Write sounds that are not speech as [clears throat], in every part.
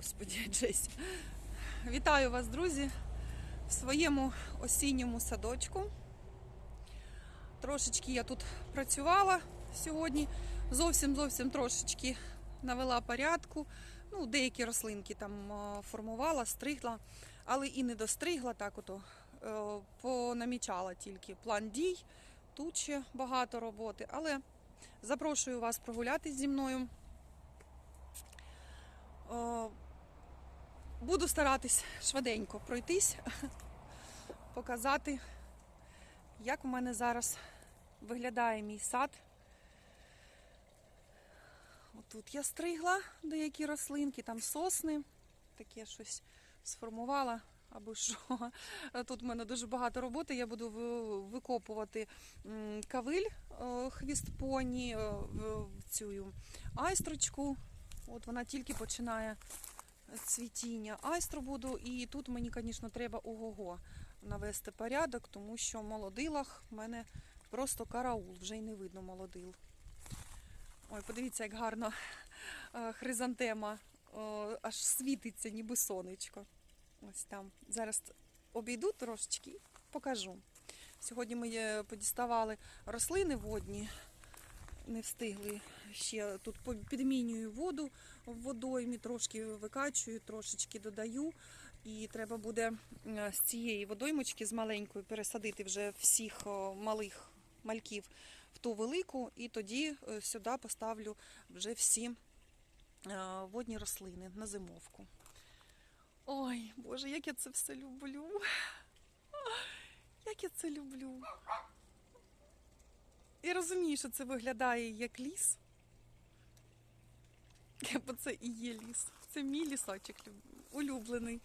господі, [laughs] Джесі. Вітаю вас, друзі, в своєму осінньому садочку. Трошечки я тут працювала сьогодні. Зовсім зовсім трошечки навела порядку. Ну, деякі рослинки там е, формувала, стригла, але і не достригла, так ото е, понамічала тільки план дій. Тут ще багато роботи, але запрошую вас прогулятись зі мною. Буду старатись швиденько пройтись, [laughs] показати, як у мене зараз виглядає мій сад. Отут я стригла деякі рослинки, там сосни, таке щось сформувала. Або що. [laughs] Тут в мене дуже багато роботи. Я буду викопувати кавиль, е, хвіст поні, е, цю айстрочку. От вона тільки починає цвітіння. Айстру буду, і тут мені, звісно, треба ого-го навести порядок, тому що в молодилах в мене просто караул, вже й не видно молодил. Ой, подивіться, як гарно е, хризантема е, аж світиться, ніби сонечко. Ось там. Зараз обійду трошечки і покажу. Сьогодні ми е, подіставали рослини водні, не встигли ще тут підмінюю воду в водоймі, трошки викачую, трошечки додаю. І треба буде е, з цієї водоймочки з маленької пересадити вже всіх малих мальків в ту велику, і тоді е, сюди поставлю вже всі е, водні рослини на зимовку. Ой, Боже, як я це все люблю. Як я це люблю. І розумію, що це виглядає як ліс. [laughs] Бо це і є ліс. Це мій лісочок улюблений.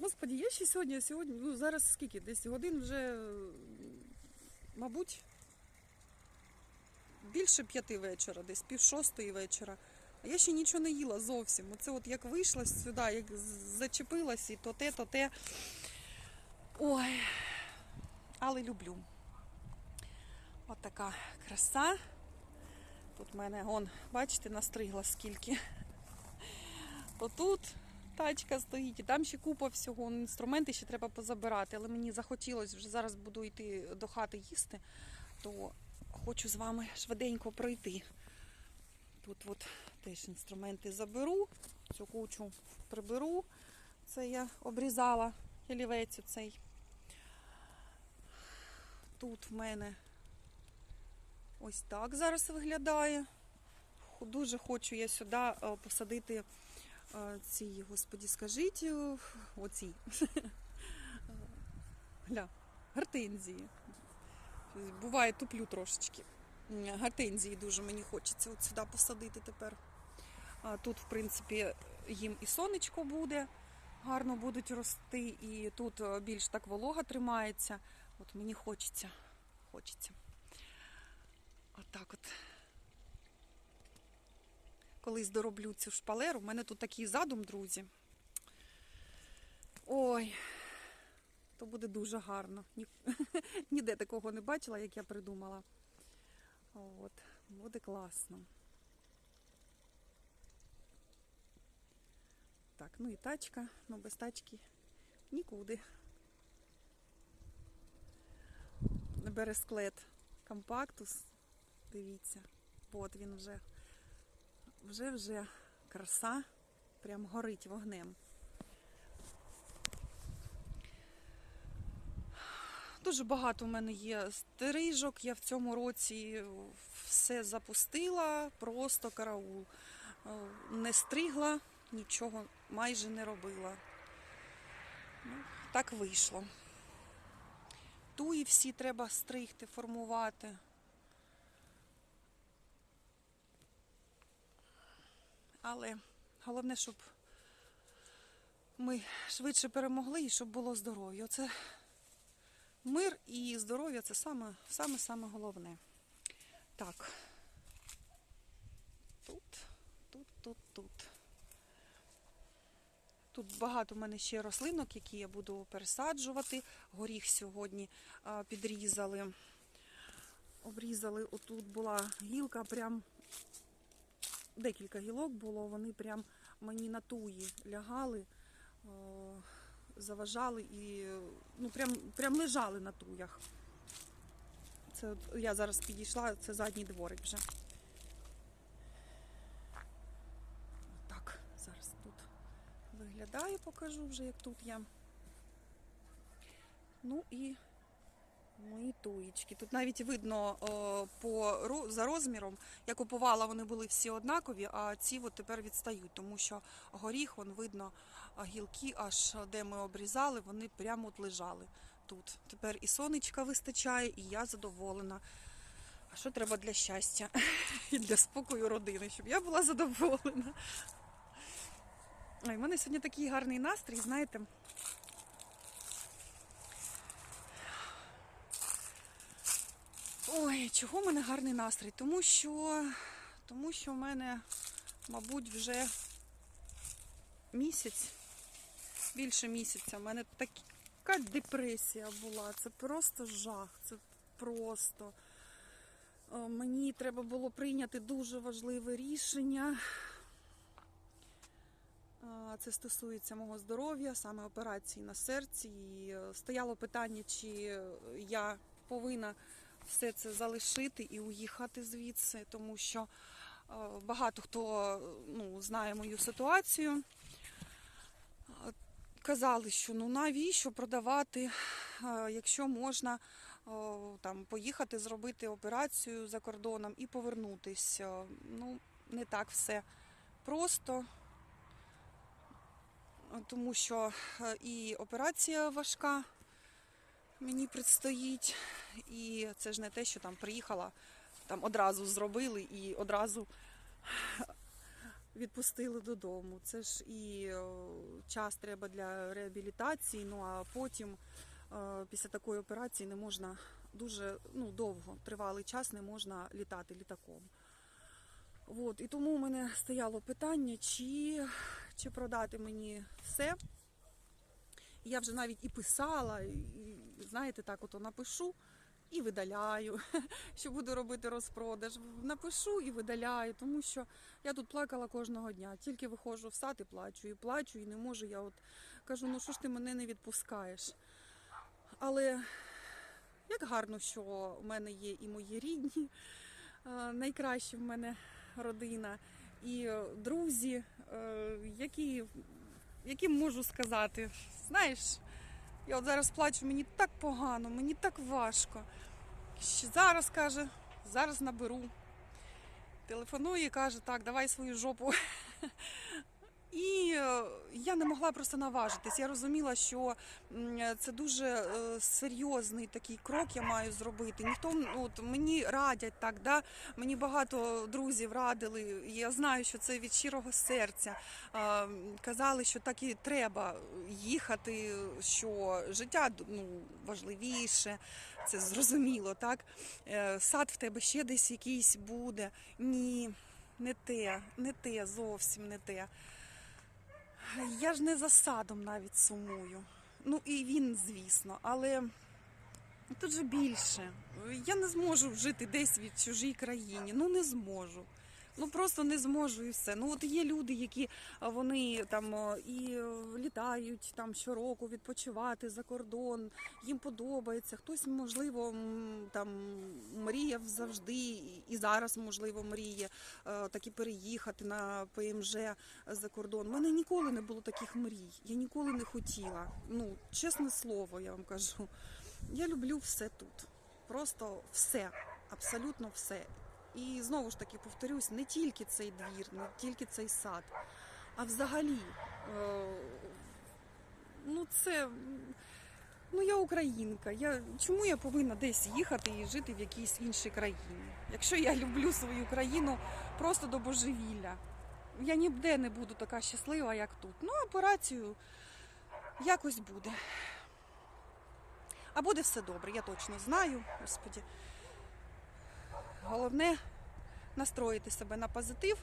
Господі, я ще сьогодні, сьогодні, ну зараз скільки? Десь годин вже, мабуть, більше п'яти вечора, десь пів шостої вечора. А я ще нічого не їла зовсім. Оце от як вийшла сюди, як зачепилась, і то те, то те. Ой, але люблю. От така краса. Тут в мене, он, бачите, настригла скільки. Отут тачка стоїть, і там ще купа всього. Інструменти ще треба позабирати. Але мені захотілося, вже зараз буду йти до хати їсти, то хочу з вами швиденько пройти. Тут от теж інструменти заберу, цю кучу приберу. Це я обрізала ялівець цей. Тут в мене ось так зараз виглядає. Дуже хочу я сюди е, посадити е, ці, господі, скажіть, е, оці. Гля, [laughs] гортензії. Буває, туплю трошечки. М, Гортензії дуже мені хочеться от сюди посадити тепер. Тут, в принципі, їм і сонечко буде, гарно будуть рости, і тут більш так волога тримається. От мені хочеться. Хочеться. Отак от. Колись дороблю цю шпалеру. У мене тут такий задум, друзі. Ой, то буде дуже гарно. Ні- [laughs] Ніде такого не бачила, як я придумала. От, буде класно. Так, ну і тачка, ну без тачки нікуди. Бересклет компактус. Дивіться. От він вже. Вже вже краса. Прям горить вогнем. Дуже багато в мене є стрижок. Я в цьому році все запустила, просто караул. Е, Не стригла, нічого майже не робила. Ну, так вийшло. Туї всі треба стригти, формувати. Але головне, щоб ми швидше перемогли і щоб було здоров'я. Оце мир і здоров'я це саме, саме, саме головне. Так. Тут, тут, тут, тут. Тут багато в мене ще рослинок, які я буду пересаджувати. Горіх сьогодні підрізали. Обрізали, отут була гілка, прям декілька гілок було, вони прям мені на туї лягали, е, заважали і ну, прям, прям лежали на туях. Це от я зараз підійшла, це задній дворик вже. Так, зараз тут виглядає, покажу вже, як тут я. Ну і туєчки. Тут навіть видно о, по, за розміром. Я купувала, вони були всі однакові, а ці от тепер відстають, тому що горіх, вон видно, гілки, аж де ми обрізали, вони прямо от лежали тут. Тепер і сонечка вистачає, і я задоволена. А що треба для щастя [laughs] і для спокою родини, щоб я була задоволена. У мене сьогодні такий гарний настрій, знаєте. Ой, чого в мене гарний настрій? Тому що, тому що в мене, мабуть, вже місяць, більше місяця. У мене така депресія була. Це просто жах. Це просто. Е, Мені треба було прийняти дуже важливе рішення. Е, Це стосується мого здоров'я, саме операції на серці. І е, стояло питання, чи я повинна все це залишити і уїхати звідси, тому що е, багато хто ну, знає мою ситуацію. Е, Казали, що ну навіщо продавати, е, якщо можна там поїхати зробити операцію за кордоном і повернутись. Е, Ну, не так все просто, тому що і операція важка мені предстоїть. І це ж не те, що там приїхала, там одразу зробили і одразу відпустили додому. Це ж і е, час треба для реабілітації. Ну а потім е, після такої операції не можна дуже ну, довго, тривалий час не можна літати літаком. От, і тому у мене стояло питання, чи, чи продати мені все. Я вже навіть і писала, і, знаєте, так от напишу і видаляю, [laughs] що буду робити розпродаж. Напишу і видаляю, тому що я тут плакала кожного дня. Тільки виходжу в сад і плачу, і плачу, і не можу. Я от кажу, ну що ж ти мене не відпускаєш? Але як гарно, що в мене є і мої рідні, найкращі в мене родина, і друзі, е, які яким можу сказати, знаєш, я от зараз плачу, мені так погано, мені так важко. Ще Зараз каже, зараз наберу. Телефонує каже, так, давай свою жопу. І е, я не могла просто наважитись. Я розуміла, що це дуже е, серйозний такий крок я маю зробити. Ніхто от мені радять так, да? мені багато друзів радили. Я знаю, що це від щирого серця. Казали, що так і треба їхати, що життя ну, важливіше. Це зрозуміло, так? Е, Сад в тебе ще десь якийсь буде. Ні, не те, не те, зовсім не те. Я ж не за садом навіть сумую. Ну і він, звісно, але тут же більше. Я не зможу жити десь в чужій країні. Ну не зможу. Ну просто не зможу і все. Ну от є люди, які вони там і е, літають там щороку відпочивати за кордон. Їм подобається. Хтось, можливо, там мріяв завжди, і- зараз, можливо, мріє е, таки переїхати на ПМЖ за кордон. У мене ніколи не було таких мрій. Я ніколи не хотіла. Ну, чесне слово, я вам кажу. Я люблю все тут. Просто все, абсолютно все. І знову ж таки повторюсь, не тільки цей двір, не тільки цей сад, а взагалі. Е, ну, це. Ну, я українка. Я, чому я повинна десь їхати і жити в якійсь іншій країні? Якщо я люблю свою країну просто до божевілля, я ніде не буду така щаслива, як тут. Ну, операцію якось буде. А буде все добре, я точно знаю, господі. Головне настроїти себе на позитив,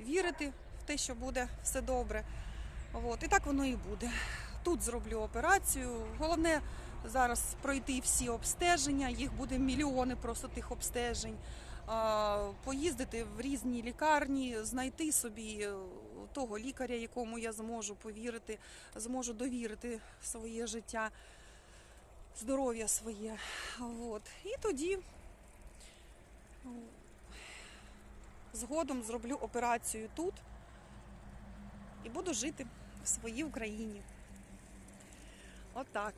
вірити в те, що буде все добре. От, і так воно і буде. Тут зроблю операцію. Головне зараз пройти всі обстеження. Їх буде мільйони просто тих обстежень. поїздити в різні лікарні, знайти собі е, того лікаря, якому я зможу повірити, зможу довірити своє життя, здоров'я своє. От. І тоді згодом зроблю операцію тут і буду жити в своїй Україні. Отак.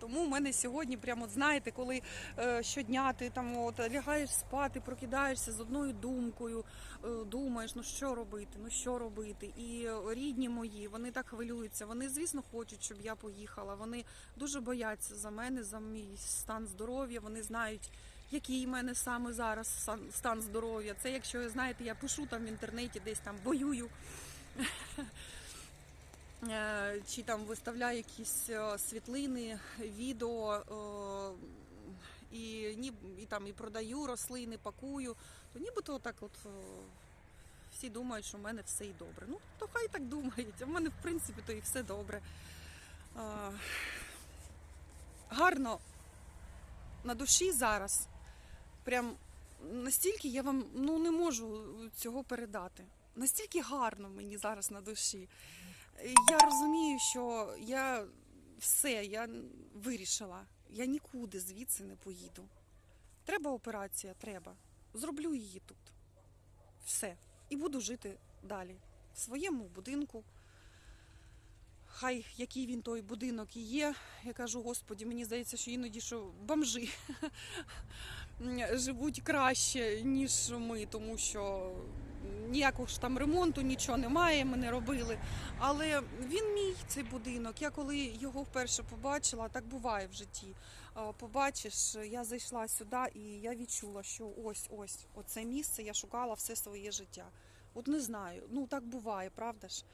Тому в мене сьогодні, прямо знаєте, коли е, щодня ти там от лягаєш спати, прокидаєшся з одною думкою, е, думаєш, ну що робити, ну що робити. І рідні мої, вони так хвилюються. Вони, звісно, хочуть, щоб я поїхала. Вони дуже бояться за мене, за мій стан здоров'я. Вони знають, який в мене саме зараз стан здоров'я. Це якщо знаєте, я пишу там в інтернеті, десь там воюю. [laughs] Е, чи там виставляю якісь е, світлини, відео е, і, ні, і там і продаю рослини, пакую, то нібито так от всі думають, що в мене все і добре. Ну, то хай так думають, а в мене в принципі то і все добре. Гарно на душі зараз. Прям настільки я вам ну, не можу цього передати. Настільки гарно мені зараз на душі. Я розумію, що я все, я вирішила. Я нікуди звідси не поїду. Треба операція, треба. Зроблю її тут. Все. І буду жити далі. В своєму будинку. Хай який він той будинок і є. Я кажу, господі, мені здається, що іноді що бомжи [laughs] живуть краще, ніж ми, тому що ніякого ж там ремонту, нічого немає, ми не робили. Але він мій цей будинок. Я коли його вперше побачила, так буває в житті. Побачиш, я зайшла сюди і я відчула, що ось ось оце місце я шукала все своє життя. От не знаю, ну так буває, правда ж?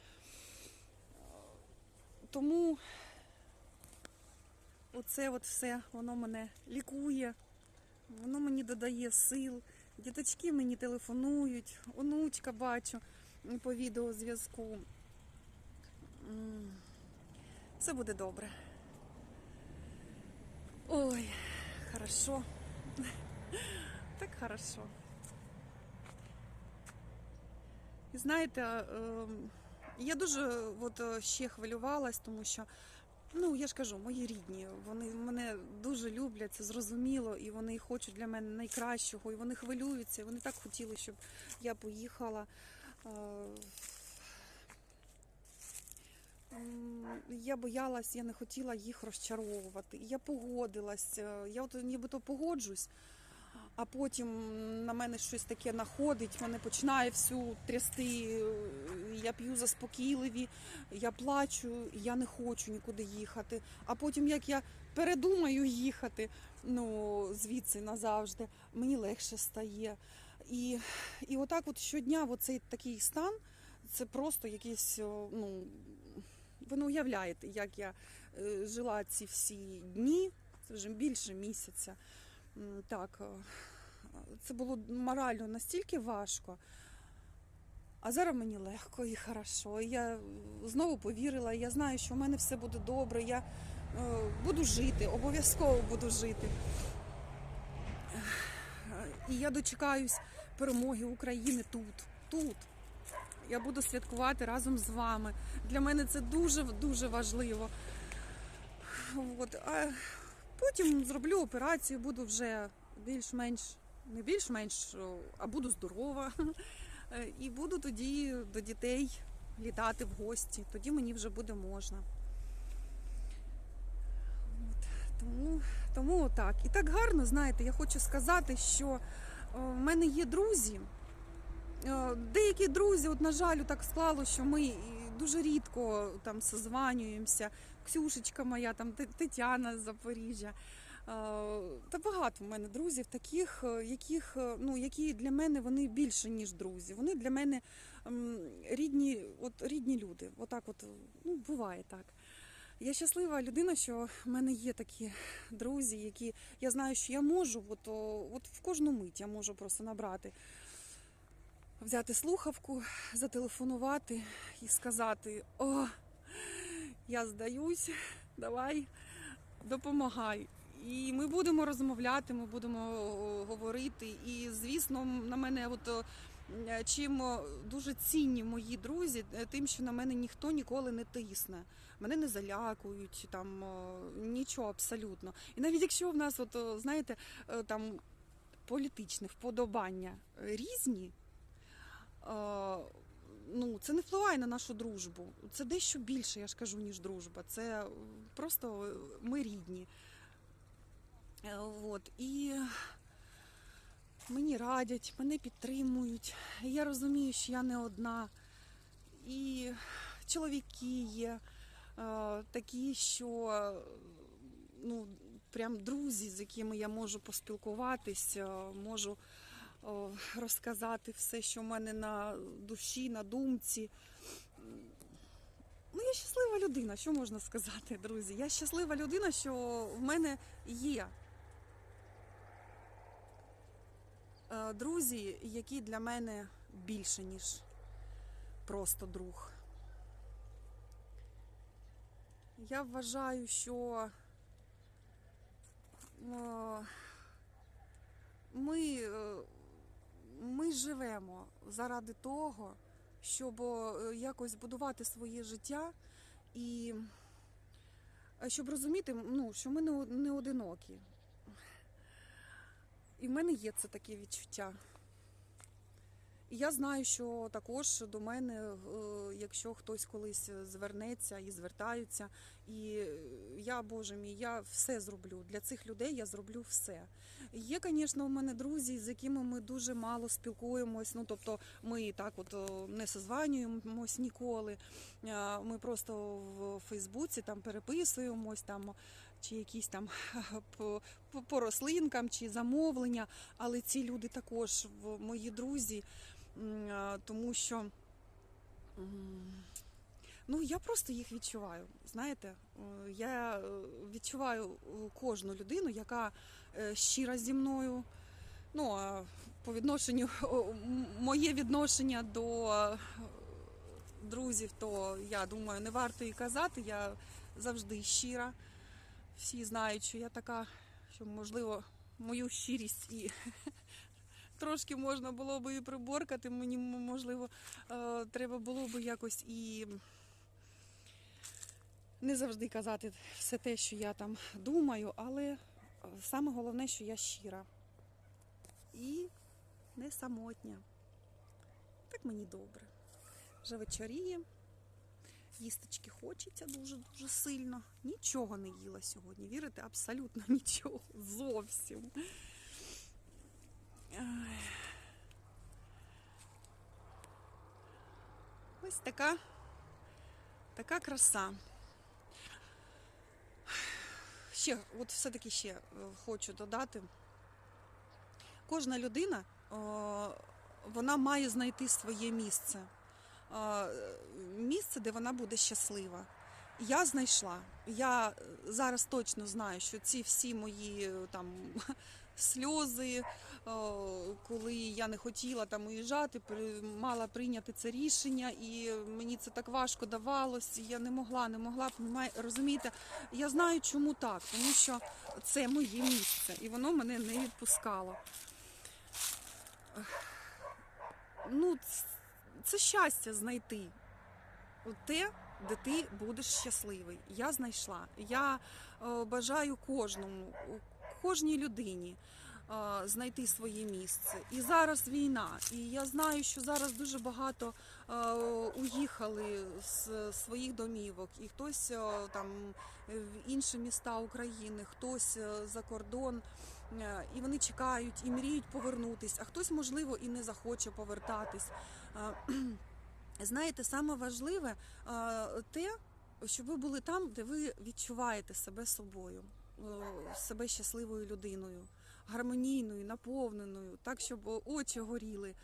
Тому оце от все воно мене лікує, воно мені додає сил. Діточки мені телефонують, онучка бачу по відеозв'язку. Все буде добре. Ой, хорошо. [laughs] Так хорошо. І знаєте, ем, я дуже от, е, ще хвилювалась, тому що, ну я ж кажу, мої рідні, вони мене дуже люблять, це зрозуміло, і вони хочуть для мене найкращого, і вони хвилюються, і вони так хотіли, щоб я поїхала. Е, Я боялась, я не хотіла їх розчаровувати. Я погодилась. е, Я от нібито погоджусь, а потім на мене щось таке находить, мене починає всю трясти. Я п'ю заспокійливі, я плачу, я не хочу нікуди їхати. А потім, як я передумаю їхати, ну звідси назавжди, мені легше стає. І, і отак, от щодня, оцей такий стан, це просто якийсь, ну ви не уявляєте, як я е, жила ці всі дні, це вже більше місяця. Так, е, це було морально настільки важко. А зараз мені легко і хорошо. Я знову повірила, я знаю, що в мене все буде добре. Я е, буду жити, обов'язково буду жити. І я дочекаюсь перемоги України тут, тут. Я буду святкувати разом з вами. Для мене це дуже дуже важливо. От. Потім зроблю операцію, буду вже більш-менш, не більш-менш, а буду здорова. Е, І буду тоді до дітей літати в гості. Тоді мені вже буде можна. От. Тому, тому отак. І так гарно, знаєте, я хочу сказати, що в мене є друзі. Деякі друзі, от, на жаль, так склало, що ми дуже рідко там созванюємося. Ксюшечка моя, там Тетяна з Запоріжжя. Е, Та багато в мене друзів таких, е, яких, е, ну, які для мене вони більше, ніж друзі. Вони для мене рідні, от, рідні люди. Отак от, ну, буває так. Я щаслива людина, що в мене є такі друзі, які я знаю, що я можу, от, от в кожну мить я можу просто набрати взяти слухавку, зателефонувати і сказати: О, я здаюсь, давай, допомагай. І ми будемо розмовляти, ми будемо говорити. І, звісно, на мене от. Чим дуже цінні мої друзі, е, тим, що на мене ніхто ніколи не тисне. Мене не залякують, там нічого абсолютно. І навіть якщо в нас, от, знаєте, е, там політичні вподобання різні, ну, це не впливає на нашу дружбу. Це дещо більше, я ж кажу, ніж дружба. Це просто е, ми рідні. Е, От. І мені радять, мене підтримують. Я розумію, що я не одна. І чоловіки є е, такі, що ну, прям друзі, з якими я можу поспілкуватися, можу розказати все, що в мене на душі, на думці. Ну, я щаслива людина, що можна сказати, друзі? Я щаслива людина, що в мене є е, друзі, які для мене більше, ніж просто друг. Я вважаю, що ми, е, ми живемо заради того, щоб е, якось будувати своє життя і е, щоб розуміти, ну, що ми не одинокі. І в мене є це таке відчуття. Я знаю, що також до мене, е, якщо хтось колись звернеться і звертаються, і е, я, Боже мій, я все зроблю. Для цих людей я зроблю все. Є, звісно, у мене друзі, з якими ми дуже мало спілкуємось. Ну, тобто, ми так от не созванюємось ніколи. Е, Ми просто в Фейсбуці там переписуємось, там чи якісь там [laughs] по, по, рослинкам, чи замовлення. Але ці люди також мої друзі, тому що. Ну, я просто їх відчуваю. Знаєте, Е, я е, відчуваю е, кожну людину, яка е, щира зі мною. Ну, а по відношенню, [laughs] моє відношення до е, друзів, то я думаю, не варто і казати. Я завжди щира. Всі знають, що я така, що можливо мою щирість і [laughs] трошки можна було би і приборкати. Мені можливо е, треба було би якось і не завжди казати все те, що я там думаю, але е, саме головне, що я щира і не самотня. Так мені добре. Вже вечоріє. Їсточки хочеться дуже-дуже сильно. Нічого не їла сьогодні. Вірите? Абсолютно [laughs] нічого. Зовсім. Ось така, така краса. Ще, от все-таки ще е, хочу додати. Кожна людина, вона має знайти своє місце. Е, Місце, де вона буде щаслива. Я знайшла. Я зараз точно знаю, що ці всі мої там сльози, коли я не хотіла там уїжджати, мала прийняти це рішення, і мені це так важко давалось. Я не могла, не могла. Розумієте, я знаю, чому так, тому що це моє місце, і воно мене не відпускало. Ну, це щастя знайти те, де ти будеш щасливий. Я знайшла. Я е, бажаю кожному, кожній людині знайти своє місце. І зараз війна. І я знаю, що зараз дуже багато уїхали з своїх домівок, і хтось там в інші міста України, хтось за кордон. І вони чекають і мріють повернутись, а хтось, можливо, і не захоче повертатись. [clears throat] Знаєте, саме важливе те, щоб ви були там, де ви відчуваєте себе собою, себе щасливою людиною, гармонійною, наповненою, так, щоб очі горіли.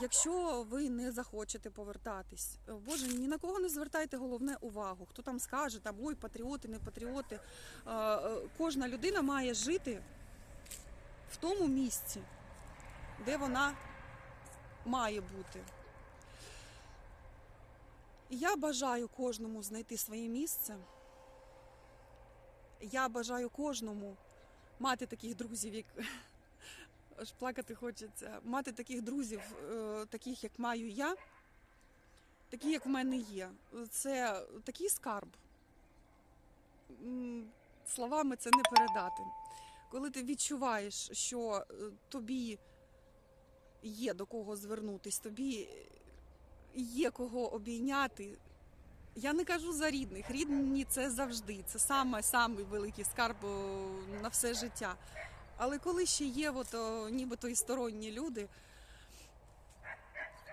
Якщо ви не захочете повертатись, е, Боже, ні на кого не звертайте головне увагу. Хто там скаже, там ой, патріоти, не патріоти. Е, е, Кожна людина має жити в тому місці, де вона має бути. Я бажаю кожному знайти своє місце. Я бажаю кожному мати таких друзів, як аж плакати хочеться, мати таких друзів, е, таких як маю я, такі, як в мене є. Це такий скарб. Словами це не передати. Коли ти відчуваєш, що е, тобі є до кого звернутись, тобі є кого обійняти. Я не кажу за рідних. Рідні це завжди. Це саме самий великий скарб на все життя. Але коли ще є, от, о, нібито і сторонні люди,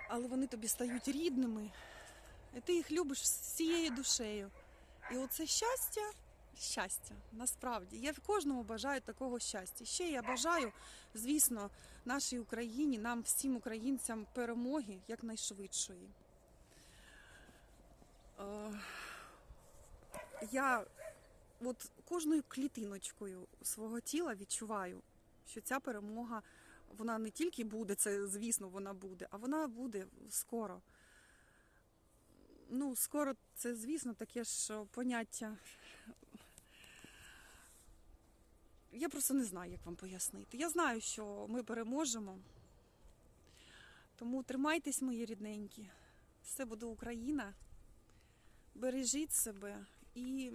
але вони тобі стають рідними, і ти їх любиш всією душею. І оце щастя, щастя, насправді. Я кожному бажаю такого щастя. Ще я бажаю, звісно, нашій Україні, нам всім українцям перемоги якнайшвидшої. Е, Я от кожною клітиночкою свого тіла відчуваю, що ця перемога вона не тільки буде, це звісно, вона буде, а вона буде скоро. Ну, скоро це, звісно, таке ж поняття. Я просто не знаю, як вам пояснити. Я знаю, що ми переможемо. Тому тримайтесь, мої рідненькі. Все буде Україна. Бережіть себе і.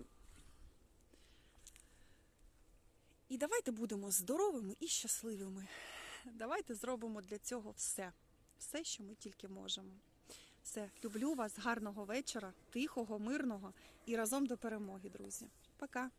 І давайте будемо здоровими і щасливими. Давайте зробимо для цього все. Все, що ми тільки можемо. Все, люблю вас, гарного вечора, тихого, мирного і разом до перемоги, друзі. Пока!